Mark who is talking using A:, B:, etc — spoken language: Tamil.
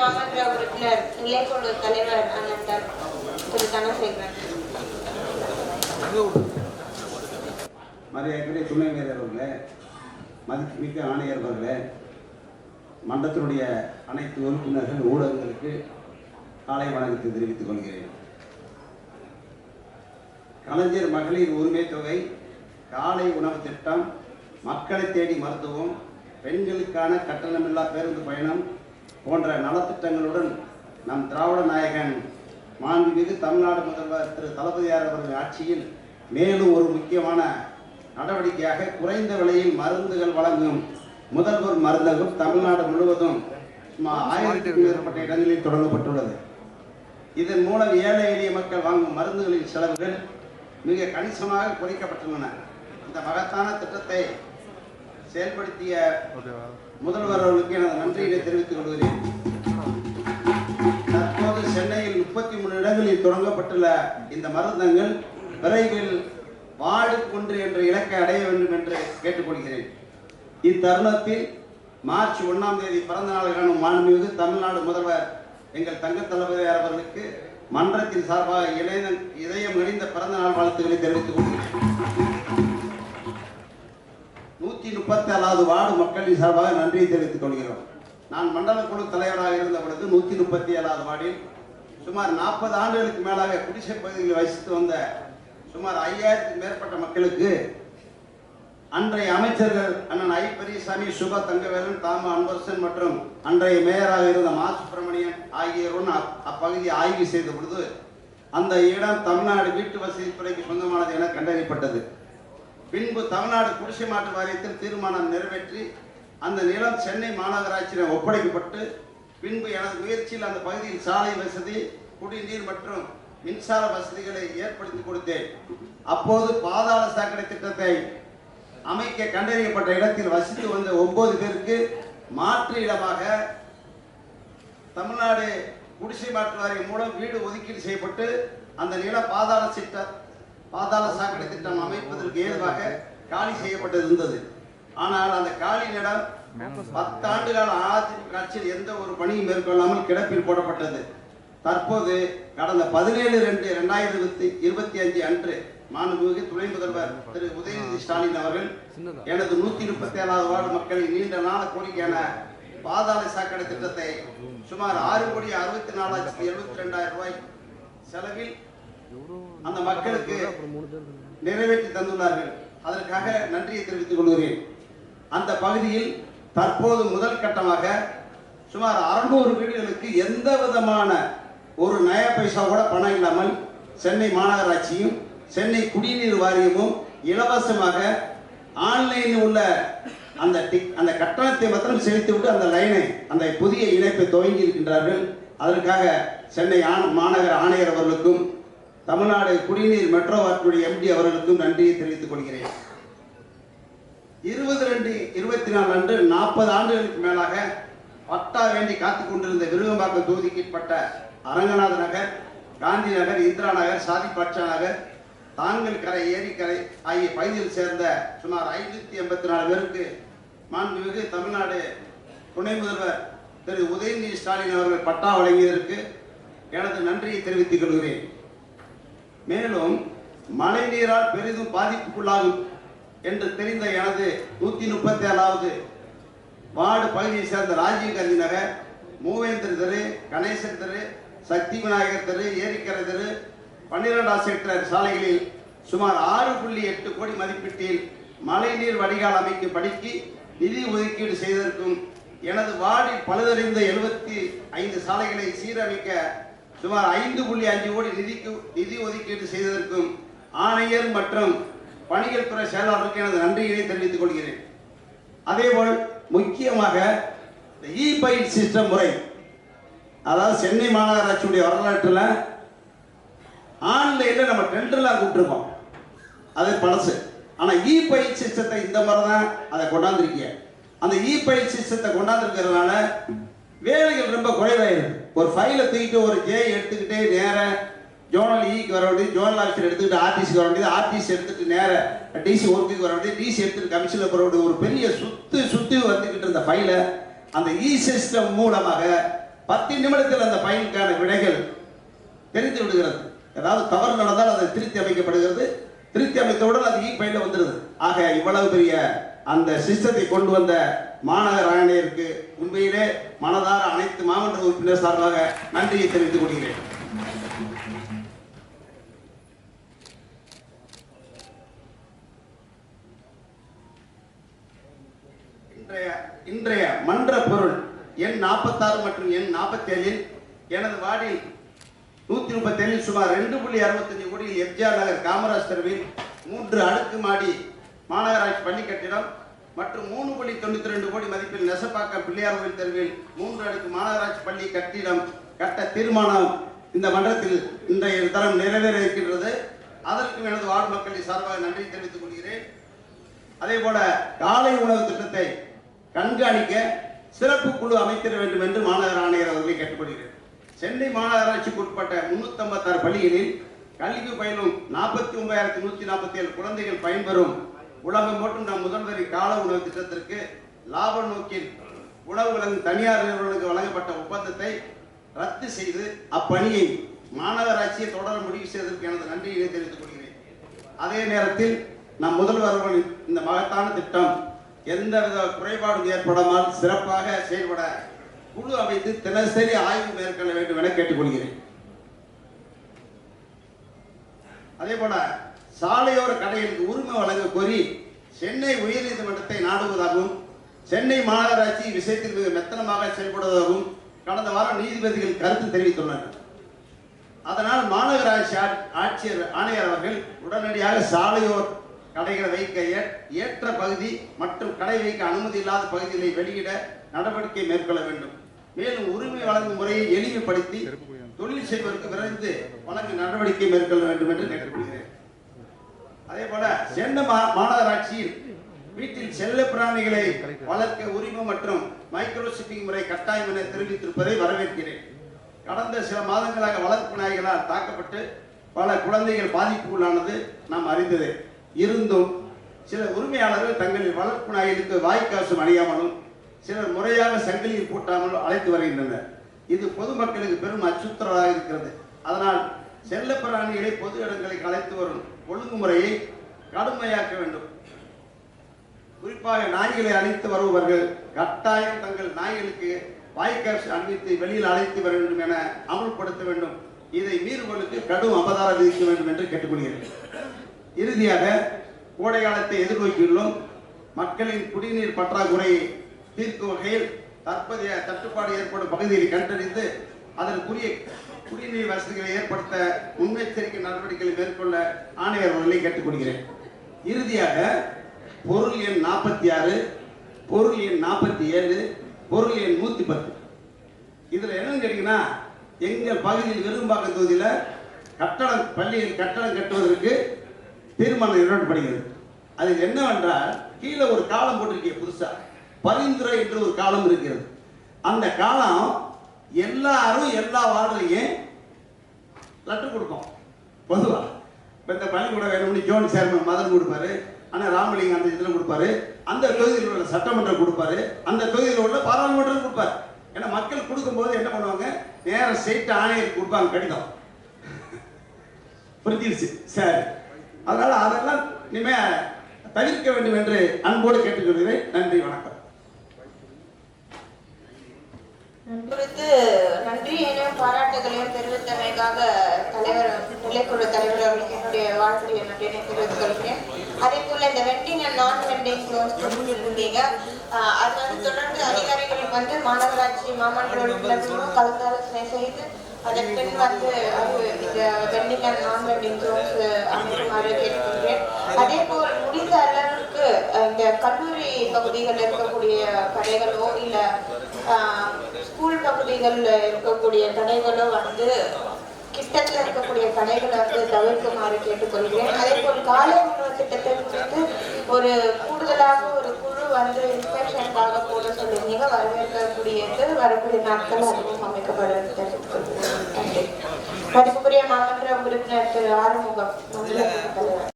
A: மாவட்ட உறுப்பினர் நிலைக்குழு தலைவர் திரு தனசேகரன்
B: மரியாதைக்குரிய துணை வேந்தர் அவர்களே மதிப்புமிக்க ஆணையர் அவர்களே மன்றத்தினுடைய அனைத்து உறுப்பினர்கள் ஊடகங்களுக்கு காலை வணக்கத்தை தெரிவித்துக் கொள்கிறேன். கலைஞர் மகளிர் உரிமை தொகை காலை உணவு திட்டம் மக்களை தேடி மருத்துவம் பெண்களுக்கான கட்டணமில்லா பேருந்து பயணம் போன்ற நலத்திட்டங்களுடன் நம் திராவிட நாயகன் மாண்புமிகு தமிழ்நாடு முதல்வர் திரு தளபதியார் அவர்கள் ஆட்சியில் மேலும் ஒரு முக்கியமான நடவடிக்கையாக குறைந்த விலையில் மருந்துகள் வழங்கும் முதல்வர் மருந்தகம் தமிழ்நாடு முழுவதும் சுமார் ஆயிரத்துக்கும் மேற்பட்ட இடங்களில் தொடங்கப்பட்டுள்ளது. இதன் மூலம் ஏழை எளிய மக்கள் வாங்கும் மருந்துகளின் செலவுகள் மிக கணிசமாக குறைக்கப்பட்டுள்ளன. இந்த மகத்தான திட்டத்தை செயல்படுத்திய முதல்வர் அவர்களுக்கு எனது நன்றியினை தெரிவித்துக் கொள்கிறேன். தற்போது சென்னையில் முப்பத்தி மூணு இடங்களில் தொடங்கப்பட்டுள்ள இந்த மருந்தகங்கள் விரைவில் வார்டுக்கொன்று என்ற இலக்கை அடைய வேண்டும் என்று கேட்டுக்கொள்கிறேன். இத்தருணத்தில் மார்ச் ஒன்றாம் தேதி பிறந்த நாள் காணும் மாண்புமிகு தமிழ்நாடு முதல்வர் எங்கள் தங்க தளபதியார் அவர்களுக்கு மன்றத்தின் சார்பாக இணைய இதயம் இணைந்த பிறந்த நாள் வாழ்த்துக்களை தெரிவித்துக் கொள்கிறேன். நூற்றி முப்பத்தி ஏழாவது வார்டு மக்களின் சார்பாக நன்றியை தெரிவித்துக் கொள்கிறோம். நான் மண்டல குழு தலைவராக இருந்த பொழுது நூற்றி முப்பத்தி ஏழாவது வார்டில் சுமார் நாற்பது ஆண்டுகளுக்கு மேலாக குடிசை பகுதிகளில் வசித்து வந்த சுமார் ஐயாயிரத்துக்கு மேற்பட்ட மக்களுக்கு அன்றைய அமைச்சர்கள் அண்ணன் ஐ. பெரியசாமி சுபா தங்கவேலன் தாம அன்பரசன் மற்றும் அன்றைய மேயராக இருந்த மா. சுப்பிரமணியன் ஆகியோருடன் அப்- அப்பகுதியை ஆய்வு செய்த பொழுது அந்த இடம் தமிழ்நாடு வீட்டு வசதித்துறைக்கு சொந்தமானது என கண்டறியப்பட்டது. பின்பு தமிழ்நாடு குடிசை மாற்று வாரியத்தில் தீர்மானம் நிறைவேற்றி அந்த நிலம் சென்னை மாநகராட்சியிடம் ஒப்படைக்கப்பட்டு பின்பு எனது முயற்சியில் அந்த பகுதியில் சாலை வசதி குடிநீர் மற்றும் மின்சார வசதிகளை ஏற்படுத்தி கொடுத்தேன். அப்போது பாதாள சாக்கடை திட்டத்தை அமைக்க கண்டறியப்பட்ட இடத்தில் வசித்து வந்த ஒன்பது பேருக்கு மாற்று இடமாக தமிழ்நாடு குடிசை மாற்று வாரியம் மூலம் வீடு ஒதுக்கீடு செய்யப்பட்டு அந்த நில பாதாள சிட்ட பாதாள சாக்கடை திட்டம் அமைப்பதற்கு ஏதுவாக காலி செய்யப்பட்டது இருந்தது. ஆனால் அந்த காலி நிலம் பத்தாண்டு கால அதிமுக ஆட்சியில் எந்த ஒரு பணியும் மேற்கொள்ளாமல் கிடப்பில் போடப்பட்டது. தற்போது கடந்த பதினேழு ரெண்டு ரெண்டாயிரத்தி இருபத்தி அஞ்சு அன்று மாண்புமிகு துணை முதல்வர் திரு உதயநிதி ஸ்டாலின் அவர்கள் எனது நூத்தி முப்பத்தி ஏழாவது வார்டு மக்களின் நீண்ட நாள கோரிக்கையான பாதாள சாக்கடை திட்டத்தை சுமார் ஆறு கோடி அறுபத்தி நாலாயிரத்தி எழுபத்தி ரெண்டாயிரம் ரூபாய் செலவில் அந்த மக்களுக்கு நிறைவேற்றி தந்துள்ளார்கள். அதற்காக நன்றியை தெரிவித்துக் கொள்கிறேன். அந்த பகுதியில் தற்போது முதல் கட்டமாக சுமார் அறுநூறு வீடுகளுக்கு எந்த விதமான ஒரு நய பைசா கூட பணம் இல்லாமல் சென்னை மாநகராட்சியும் சென்னை குடிநீர் வாரியமும் இலவசமாக ஆன்லைனில் உள்ள அந்த டிக் அந்த கட்டணத்தை மாத்திரம் செலுத்திவிட்டு அந்த லைனை அந்த புதிய இணைப்பை துவங்கி இருக்கின்றார்கள். அதற்காக சென்னை ஆண் மாநகர ஆணையர் அவர்களுக்கும் தமிழ்நாடு குடிநீர் மெட்ரோ வார்டுடைய எம்டி அவர்களுக்கும் நன்றியை தெரிவித்துக் கொள்கிறேன். இருபது ரெண்டு இருபத்தி நாலு அன்று நாற்பது ஆண்டுகளுக்கு மேலாக பட்டா வேண்டி காத்துக் கொண்டிருந்த விருகம்பாக்கம் தொகுதிக்குட்பட்ட அரங்கநாத நகர் காந்தி நகர் இந்திரா நகர் சாதிபாட்சா நகர் தாங்கல் கரை ஏரிக்கரை ஆகிய பகுதியில் சேர்ந்த சுமார் ஐநூத்தி எண்பத்தி நாலு பேருக்கு மாண்புமிகு தமிழ்நாடு துணை முதல்வர் திரு உதயநிதி ஸ்டாலின் அவர்கள் பட்டா வழங்கியதற்கு எனது நன்றியை தெரிவித்துக் கொள்கிறேன். மேலும் மழை நீரால் பெரிதும் பாதிப்புக்குள்ளாகும் என்று தெரிந்த எனது நூத்தி முப்பத்தி ஏழாவது வார்டு பகுதியை சேர்ந்த ராஜீவ் காந்தி நகர் மூவேந்தர் தெரு கணேசன் தெரு சக்தி விநாயகர் தெரு ஏரிக்கரை தெரு பன்னிரெண்டாம் செக்டர் சாலைகளில் சுமார் ஆறு புள்ளி எட்டு கோடி மதிப்பீட்டில் மழைநீர் வடிகால் அமைக்கும் படிக்கு நிதி ஒதுக்கீடு செய்திருக்கும் எனது வார்டில் பழுதடைந்த எழுபத்தி ஐந்து சாலைகளை சீரமைக்க சுமார் ஐந்து புள்ளி அஞ்சு கோடி நிதிக்கு நிதி ஒதுக்கீடு செய்ததற்கும் ஆணையர் மற்றும் பணிகள் துறை செயலாளருக்கு எனது நன்றியினை தெரிவித்துக் கொள்கிறேன். அதேபோல் முக்கியமாக இந்த இ பைல் சிஸ்டம் முறை அதாவது சென்னை மாநகராட்சியுடைய வரலாற்றில் ஆன்லைனில் நம்ம டெண்டர்லாம் கூப்பிட்டுருக்கோம். அது பழசு. ஆனால் இ பைல் சிஸ்டத்தை இந்த முறை தான் அதை கொண்டாந்துருக்கீங்க அந்த இ பைல் சிஸ்டத்தை கொண்டாந்துருக்கிறதுனால வேலைகள் ரொம்ப குறைவாயிருக்கு. ஒரு ஃபைலை தூக்கிட்டு ஒரு ஜே எடுத்துக்கிட்டே நேர ஜோனல் இக்கு e வர வேண்டியது ஜோனல் ஆஃபீஸர் எடுத்துக்கிட்டு ஆர்டிசிக்கு வர வேண்டியது ஆர்டிசி எடுத்துட்டு நேர டிசி ஒர்க்குக்கு வர வேண்டியது டிசி எடுத்துட்டு கமிஷனில் போட வேண்டிய ஒரு பெரிய சுத்து சுத்து வந்துக்கிட்டு இருந்த ஃபைலை அந்த இ சிஸ்டம் மூலமாக பத்து நிமிடத்தில் அந்த ஃபைலுக்கான விடைகள் தெரிந்து விடுகிறது. ஏதாவது தவறு நடந்தால் அதை திருத்தி அமைக்கப்படுகிறது. திருத்தி அமைத்தவுடன் அது இ ஃபைலில் வந்துடுது ஆக இவ்வளவு பெரிய அந்த சிஸ்டத்தை கொண்டு வந்த மாநகர ஆணையருக்கு உண்மையிலே மனதார அனைத்து மாவட்ட உறுப்பினர் சார்பாக நன்றியை தெரிவித்துக் கொள்கிறேன். இன்றைய இன்றைய மன்ற பொருள் எண் நாற்பத்தாறு மற்றும் எண் நாற்பத்தேழில் எனது வார்டில் நூற்றி முப்பத்தேழில் சுமார் ரெண்டு புள்ளி அறுபத்தஞ்சு கோடியில் எம்ஜிஆர் நகர் காமராஜ் தெருவில் மூன்று அடுக்கு மாடி மாநகராட்சி பள்ளி கட்டிடம் மற்றும் மூணு புள்ளி தொண்ணூற்றி ரெண்டு கோடி மதிப்பில் நெசப்பாக்கம் பிள்ளையார் கோவில் தெருவில் மூன்று அடுக்கு மாநகராட்சி பள்ளி கட்டிடம் கட்ட தீர்மானம் இந்த மன்றத்தில் இன்றைய தரம் நிறைவேற இருக்கின்றது அதற்கும் எனது வார்டு மக்களின் சார்பாக நன்றி தெரிவித்துக் கொள்கிறேன். அதே போல காலை உணவு திட்டத்தை கண்காணிக்க சிறப்பு குழு அமைத்திட வேண்டும் என்று மாநகர ஆணையர் அவர்களை கேட்டுக்கொள்கிறேன். சென்னை மாநகராட்சிக்கு உட்பட்ட முன்னூத்தி பள்ளிகளில் கல்வி பயிலும் நாற்பத்தி ஒன்பதாயிரத்தி நூத்தி நாற்பத்தி ஏழு குழந்தைகள் பயன்பெறும் உலகம் மற்றும் நம் முதல்வரி கால உணவு திட்டத்திற்கு லாப நோக்கில் உணவு வழங்கும் தனியார் நிறுவனங்களுக்கு வழங்கப்பட்ட ஒப்பந்தத்தை ரத்து செய்து அப்பணியை மாநகராட்சியை தொடர முடிவு செய்ததற்கு எனது நன்றியினை தெரிவித்துக் கொள்கிறேன். அதே நேரத்தில் நம் முதல்வர் அவர்களின் இந்த மகத்தான திட்டம் எந்தவித குறைபாடும் ஏற்படாமல் சிறப்பாக செயல்பட குழு அமைத்து தினசரி ஆய்வு மேற்கொள்ள வேண்டும் என கேட்டுக்கொள்கிறேன். அதே போல சாலையோர கடைகளுக்கு உரிமை வழங்க கோரி சென்னை உயர்நீதிமன்றத்தை நாடுவதாகவும் சென்னை மாநகராட்சி விஷயத்தில் மிக மெத்தனமாக செயல்படுவதாகவும் கடந்த வாரம் நீதிபதிகள் கருத்து தெரிவித்துள்ளனர். அதனால் மாநகராட்சி ஆட்சியர் ஆணையர் அவர்கள் உடனடியாக சாலையோர் கடைகளை வைக்க ஏற்ற பகுதி மற்றும் கடை வைக்க அனுமதி இல்லாத பகுதிகளை வெளியிட நடவடிக்கை மேற்கொள்ள வேண்டும். மேலும் உரிமை வழங்கும் முறையை எளிமைப்படுத்தி தொழில் செய்வதற்கு விரைந்து வழங்க நடவடிக்கை மேற்கொள்ள வேண்டும் என்று கேட்டுக்கொள்கிறேன். சென்னை மா- மாநகராட்சியில் வீட்டில் செல்ல பிராணிகளை வளர்க்க உரிமை மற்றும் மைக்ரோ சிப்பிங் முறை கட்டாயம் என தெரிவித்திருப்பதை வரவேற்கிறேன். கடந்த சில மாதங்களாக வளர்ப்பு நாய்களால் தாக்கப்பட்டு பல குழந்தைகள் பாதிப்புக்குள்ளானது நாம் அறிந்தது. இருந்தும் சில உரிமையாளர்கள் தங்களின் வளர்ப்பு நாய்களுக்கு வாய்க்காசும் அணியாமலும் சிலர் முறையாக சங்கிலியில் பூட்டாமல் அழைத்து வருகின்றனர். இது பொதுமக்களுக்கு பெரும் அச்சுறுத்தலாக இருக்கிறது. அதனால் செல்ல பிராணிகளை பொது இடங்களுக்கு அழைத்து வரும் ஒழுங்குமுறையை கடுமையாக்க வேண்டும். குறிப்பாக நாய்களை அழைத்து வருபவர்கள் கட்டாயம் தங்கள் நாய்களுக்கு வாய்க்காசு அணிவித்து வெளியில் அழைத்து வர வேண்டும் என அமல்படுத்த வேண்டும். இதை மீறுவதற்கு கடும் அபதாரம் விதிக்க வேண்டும் என்று கேட்டுக்கொள்கிறேன். இறுதியாக கோடை காலத்தை எதிர்நோக்கியுள்ளோம். மக்களின் குடிநீர் பற்றாக்குறையை தீர்க்கும் வகையில் தற்போதைய தட்டுப்பாடு ஏற்படும் பகுதியை கண்டறிந்து அதற்குரிய குடிநீர் வசதிகளை ஏற்படுத்த முன்னெச்சரிக்கை நடவடிக்கைகளை மேற்கொள்ள ஆணையர் அவர்களை கேட்டுக்கொள்கிறேன். இறுதியாக பொருள் எண் நாற்பத்தி ஆறு பொருள் எண் நாற்பத்தி ஏழு பொருள் எண் நூற்றி பத்து. இதில் என்னன்னு கேட்டீங்கன்னா எங்கள் பகுதியில் விரும்பாக்கம் தொகுதியில் கட்டடம் பள்ளியில் கட்டடம் கட்டுவதற்கு தீர்மானம் நிறைவேற்றப்படுகிறது அதில் என்னவென்றால் கீழே ஒரு காலம் போட்டிருக்கீங்க புதுசாக பரிந்துரை என்று ஒரு காலம் இருக்கிறது. அந்த காலம் எல்லாரும் எல்லா வார்டுலையும் லெட்டர் கொடுக்கும் பொதுவாக இப்போ இந்த பள்ளிக்கூடம் வேணும்னு ஜோன் சேர்மன் மதன் கொடுப்பாரு. ஆனால் ராமலிங்கம் அந்த இதில் கொடுப்பாரு. அந்த தொகுதியில் உள்ள சட்டமன்றம் கொடுப்பாரு. அந்த தொகுதியில் உள்ள பாராளுமன்றம் கொடுப்பாரு. ஏன்னா மக்கள் கொடுக்கும்போது என்ன பண்ணுவாங்க? நேரம் ஸ்டேட் ஆணையர் கொடுப்பாங்க கடிதம். புரிஞ்சிருச்சு? சரி. அதனால அதெல்லாம் இனிமே தவிர்க்க வேண்டும் என்று அன்போடு கேட்டுக்கொள்கிறேன். நன்றி வணக்கம்.
A: குறித்து நன்றியையும் பாராட்டுகளையும் தெரிவித்தமைக்காக தலைவர் நிலைக்குழு தலைவர் அவர்களுக்கு என்னுடைய வாழ்த்துக்களை நன்றியை தெரிவித்துக் கொள்கிறேன் அதே போல இந்த வெண்டிங் அண்ட் நான் வெண்டிங் இருந்தீங்க அது வந்து தொடர்ந்து அதிகாரிகள் வந்து மாநகராட்சி மாமன்ற கலந்தாலோசனை செய்து அதன் பின் வந்து அது இந்த vending and non vending zones அமைக்குமாறு கேட்டுக்கொள்கிறேன். அதே போல் முடிந்த அளவுக்கு இந்த கல்லூரி பகுதிகளில் இருக்கக்கூடிய கடைகளோ இல்லை ஸ்கூல் பகுதிகளில் இருக்கக்கூடிய கடைகளோ வந்து கிட்டத்தில் இருக்க கடைகளை வந்து தவிர்க்குமாறு கேட்டுக்கொள்கிறேன். அதே போல் காலை உணவு திட்டத்தை குறித்து ஒரு கூடுதலாக ஒரு குழு வந்து இன்ஸ்பெக்ஷனுக்காக போட சொல்லியிருந்தீங்க. வரவேற்கக்கூடியது வரக்கூடிய நாட்கள் அதுவும் அமைக்கப்படுவது தெரிவித்துக் கொள்கிறேன் நன்றி மதிப்புக்குரிய மாமன்ற உறுப்பினர் திரு ஆறுமுகம்.